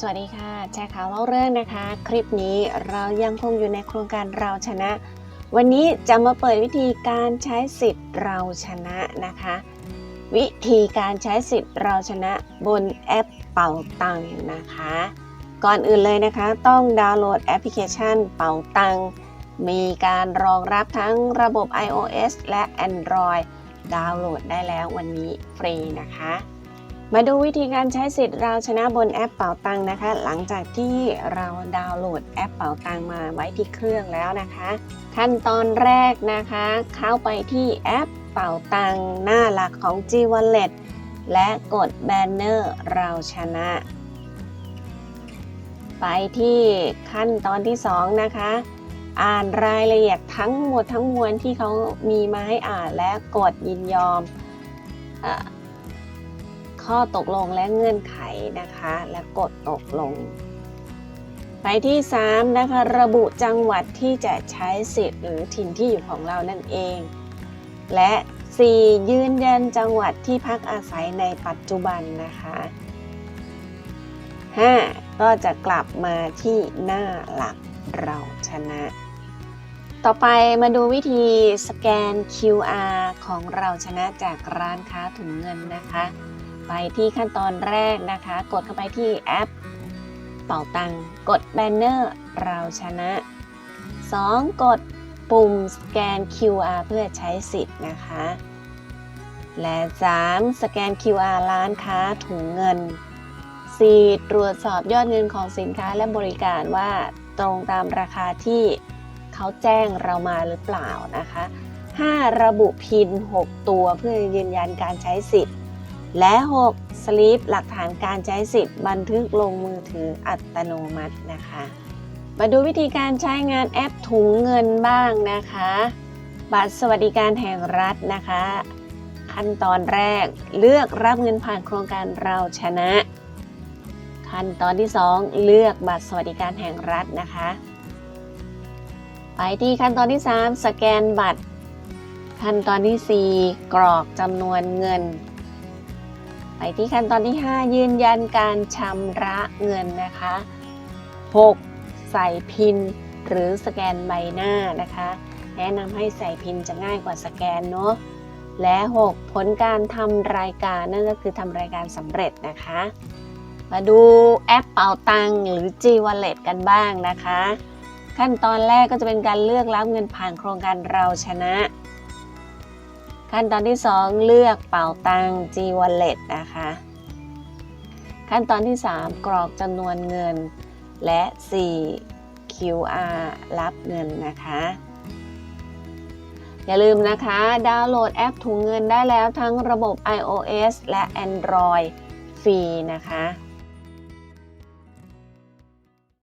สวัสดีค่ะ แชร์ข่าวเล่าเรื่องนะคะ คลิปนี้เรายังคงอยู่ในโครงการเราชนะ วันนี้จะมาเปิดวิธีการใช้สิทธิ์เราชนะนะคะ วิธีการใช้สิทธิ์เราชนะบนแอปเป่าตังนะคะ ก่อนอื่นเลยนะคะ ต้องดาวน์โหลดแอปพลิเคชันเป่าตังมีการรองรับทั้งระบบ iOS และ Android ดาวน์โหลดได้แล้ววันนี้ฟรีนะคะ มาดูวิธีการใช้สิทธิ์เราชนะบนแอปเป่าตังนะคะ หลังจากที่เราดาวน์โหลดแอปเป่าตังมาไว้ที่เครื่องแล้วนะคะ ขั้นตอนแรกนะคะ เข้าไปที่แอปเป่าตังหน้าหลักของ G Wallet และกดแบนเนอร์เราชนะ ไปที่ขั้นตอนที่ 2 นะคะ อ่านรายละเอียดทั้งหมดทั้งมวลที่เขามีมาให้อ่านและกดยินยอมอ ข้อตกลงและเงื่อนไขนะคะ และกดตกลง ไปที่ 3 นะคะ ระบุจังหวัดที่จะใช้สิทธิ์หรือถิ่นที่อยู่ของเรานั่นเอง และ 4 ยืนยันจังหวัดที่พักอาศัยในปัจจุบันนะคะ 5. ก็จะกลับมาที่หน้าหลักเราชนะ ต่อไปมาดูวิธีสแกน QR ของเราชนะจากร้านค้าถุงเงินนะคะ ไปที่ขั้นตอนแรกนะคะ กดเข้าไปที่แอป เป่าตังกดแบนเนอร์เราชนะ 2. กดปุ่มสแกน QR เพื่อใช้สิทธิ์นะคะ และ 3. สแกน QR ร้านค้าถุงเงิน 4. ตรวจสอบยอดเงินของสินค้าและบริการว่าตรงตามราคาที่เขาแจ้งเรามาหรือเปล่านะคะ 5. ระบุพิน 6 ตัวเพื่อยืนยันการใช้สิทธิ์ และ 6. สลิปหลักฐานการใช้สิทธิ์บันทึกลงมือถืออัตโนมัตินะคะ มาดูวิธีการใช้งานแอปถุงเงินบ้างนะคะ บัตรสวัสดิการแห่งรัฐนะคะ ขั้นตอนแรกเลือกรับเงินผ่านโครงการเราชนะ ขั้นตอนที่ 2 เลือกบัตรสวัสดิการแห่งรัฐนะคะ ไปที่ขั้นตอนที่ 3 สแกนบัตร ขั้นตอนที่ 4 กรอกจำนวนเงิน ไปที่ขั้นตอนที่ 5 ยืนยันการชำระเงินนะคะ 6. ใส่พินหรือสแกนใบหน้านะคะ แนะนำให้ใส่พินจะง่ายกว่าสแกนเนาะและ 6. ผลการทำรายการนั่นก็คือทำรายการสำเร็จนะคะ มาดูแอปเป่าตังหรือ G Wallet กันบ้างนะคะ ขั้นตอนแรกก็จะเป็นการเลือกรับเงินผ่านโครงการเราชนะ ขั้นตอนที่ 2 เลือกเป่าตัง G Wallet นะคะ ขั้นตอนที่ 3 กรอกจำนวนเงิน และ 4 QR รับเงินนะคะ อย่าลืมนะคะ ดาวน์โหลดแอปถุงเงินได้แล้วทั้งระบบ iOS และ Android ฟรีนะคะ